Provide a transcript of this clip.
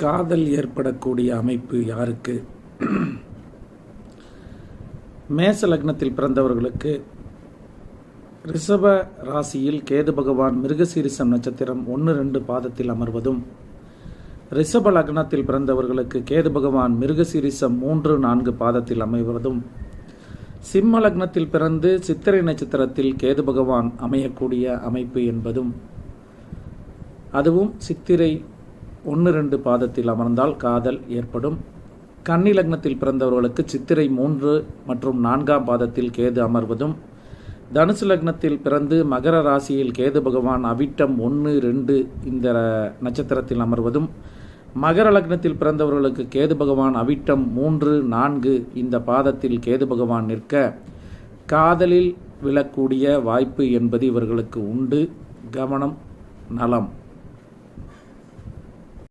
காதல் ஏற்படக்கூடிய அமைப்பு யாருக்கு? மேச லக்னத்தில் பிறந்தவர்களுக்கு ரிஷப ராசியில் கேது பகவான் மிருகசீரிசம் நட்சத்திரம் ஒன்று ரெண்டு பாதத்தில் அமர்வதும் ரிஷப லக்னத்தில் பிறந்தவர்களுக்கு கேது பகவான் மிருகசீரிசம் மூன்று நான்கு பாதத்தில் அமைவதும் சிம்ம லக்னத்தில் பிறந்து சித்திரை நட்சத்திரத்தில் கேது பகவான் அமையக்கூடிய அமைப்பு என்பதும் அதுவும் சித்திரை ஒன்று ரெண்டு பாதத்தில் அமர்ந்தால் காதல் ஏற்படும். கன்னி லக்னத்தில் பிறந்தவர்களுக்கு சித்திரை மூன்று மற்றும் நான்காம் பாதத்தில் கேது அமர்வதும். தனுசு லக்னத்தில் பிறந்து மகர ராசியில் கேது பகவான் அவிட்டம் ஒன்று ரெண்டு இந்த நட்சத்திரத்தில் அமர்வதும். மகர லக்னத்தில் பிறந்தவர்களுக்கு கேது பகவான் அவிட்டம் மூன்று நான்கு இந்த பாதத்தில் கேது பகவான் நிற்க. காதலில் விழக்கூடிய வாய்ப்பு என்பது இவர்களுக்கு உண்டு. கவனம் நலம்.